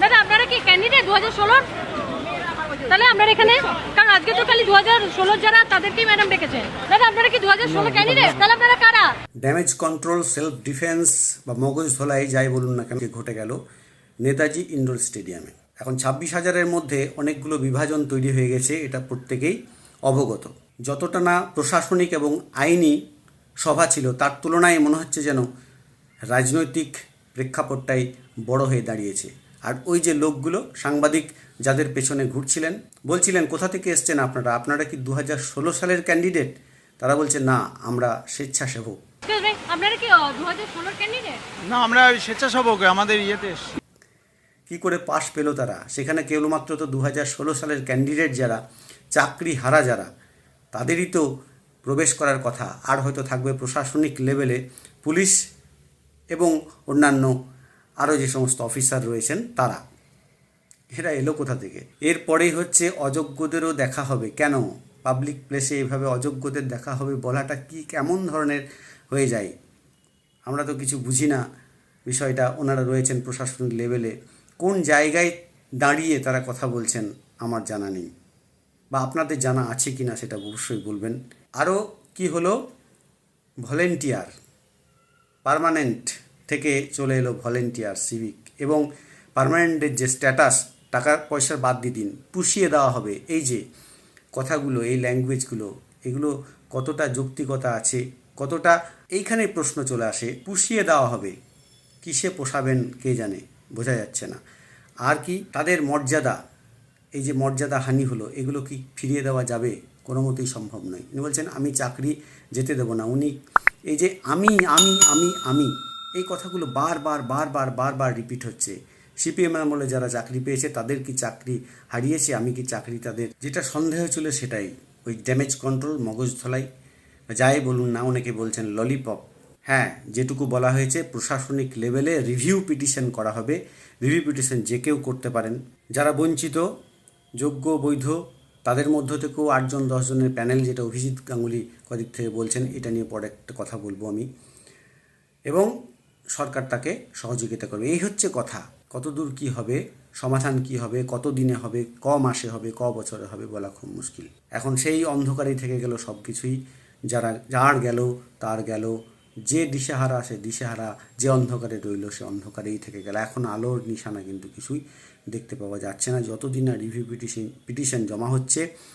দাদা আপনারা কি ক্যান্ডিডেট দু হাজার ষোলোর? তাহলে আপনারা এখানে কারণ আজকে তো খালি দু হাজার ষোলোর যারা তাদেরকেই ম্যাডাম ডেকেছেন দাদা আপনারা কি দু হাজার ষোলো ক্যান্ডিডেট তাহলে আপনারা কারা? ড্যামেজ কন্ট্রোল সেলফ ডিফেন্স বা মগজ ধোলাই যাই বলুন না কেন ঘটে গেল নেতাজি ইন্ডোর স্টেডিয়ামে এখন ছাব্বিশ হাজারের মধ্যে অনেকগুলো বিভাজন তৈরি হয়ে গেছে এটা প্রত্যেকেই অবগত। যতটা না প্রশাসনিক এবং আইনি সভা ছিল তার তুলনায় মনে হচ্ছে যেন রাজনৈতিক প্রেক্ষাপটটাই বড় হয়ে দাঁড়িয়েছে। আর ওই যে লোকগুলো সাংবাদিক যাদের পেছনে ঘুরছিলেন বলছিলেন কোথা থেকে এসছেন আপনারা? আপনারা কি দু ষোলো সালের ক্যান্ডিডেট তারা বলছে না আমরা স্বেচ্ছাসেবক। আপনারা কি ক্যান্ডিডেট না আমরা ওই স্বেচ্ছাসেবক আমাদের ইয়েতে। কি করে পাশ পেল তারা? সেখানে কেবলমাত্র তো দু হাজার ষোলো সালের ক্যান্ডিডেট যারা চাকরি হারা যারা তাদেরই তো প্রবেশ করার কথা। আর হয়তো থাকবে প্রশাসনিক লেভেলে পুলিশ এবং অন্যান্য আরও যে সমস্ত অফিসার রয়েছেন, তারা। এরা এলো কোথা থেকে? এরপরেই হচ্ছে অযোগ্যদেরও দেখা হবে। কেন? পাবলিক প্লেসে এইভাবে অযোগ্যদের দেখা হবে বলাটা কি কেমন ধরনের হয়ে যায়? আমরা তো কিছু বুঝি না বিষয়টা। ওনারা রয়েছেন প্রশাসনিক লেভেলে। কোন জায়গায় দাঁড়িয়ে তারা কথা বলছেন আমার জানা নেই। বা আপনাদের জানা আছে কি না সেটা অবশ্যই বলবেন। আরও কি হলো? ভলেন্টিয়ার, পার্মানেন্ট থেকে চলে এলো ভলেন্টিয়ার, সিভিক এবং পার্মানেন্টের যে স্ট্যাটাস, টাকা পয়সার বাদ দিয়ে দিন, পুষিয়ে দেওয়া হবে। এই যে কথাগুলো, এই ল্যাঙ্গুয়েজগুলো, এগুলো কতটা যৌক্তিকতা আছে, কতটা এইখানে প্রশ্ন চলে আসে, পুষিয়ে দেওয়া হবে। কিসে পোষাবেন কে জানে, বোঝা যাচ্ছে না। আর কি তাদের মর্যাদা, এই যে মর্যাদা হানি হলো, এগুলো কি ফিরিয়ে দেওয়া যাবে? কোনো মতেই সম্ভব নয়। উনি বলছেন, আমি চাকরি যেতে দেবো না। উনি, এই যে, আমি আমি আমি আমি এই কথাগুলো বারবার বারবার বারবার রিপিট হচ্ছে। সিপিএম আমলে যারা চাকরি পেয়েছে, তাদের কি চাকরি হারিয়েছে? আমি কি চাকরি তাদের যেটা সন্দেহ ছিল সেটাই। ওই ড্যামেজ কন্ট্রোল মগজ ধলাই। যাই বলুন না, অনেকে বলছেন ললিপপ হ্যাঁ যেটুকু বলা হয়েছে, প্রশাসনিক লেভেলে রিভিউ পিটিশন করা হবে। রিভিউ পিটিশন যে কেউ করতে পারেন। যারা বঞ্চিত, যোগ্য, বৈধ, তাদের মধ্য থেকেও আটজন, দশজনের প্যানেল যেটা অভিজিৎ গাঙ্গুলি কদিক থেকে বলছেন, এটা নিয়ে পরে একটা কথা বলব আমি। এবং সরকার তাকে সহযোগিতা করবে। এই হচ্ছে কথা। কতদূর কি হবে, সমাধান কি হবে কত দিনে হবে, ক মাসে হবে, ক বছরে হবে বলা খুব মুশকিল। এখন সেই অন্ধকারেই থেকে গেল সব কিছুই যারা, যার গেল, তার গেল। যে দিশেহারা, সে দিশেহারা। যে অন্ধকারে রইল, সে অন্ধকারেই থেকে গেল। এখন আলোর নিশানা কিন্তু কিছুই দেখতে পাওয়া যাচ্ছে না। যতদিন না রিভিউ পিটিশন পিটিশন জমা হচ্ছে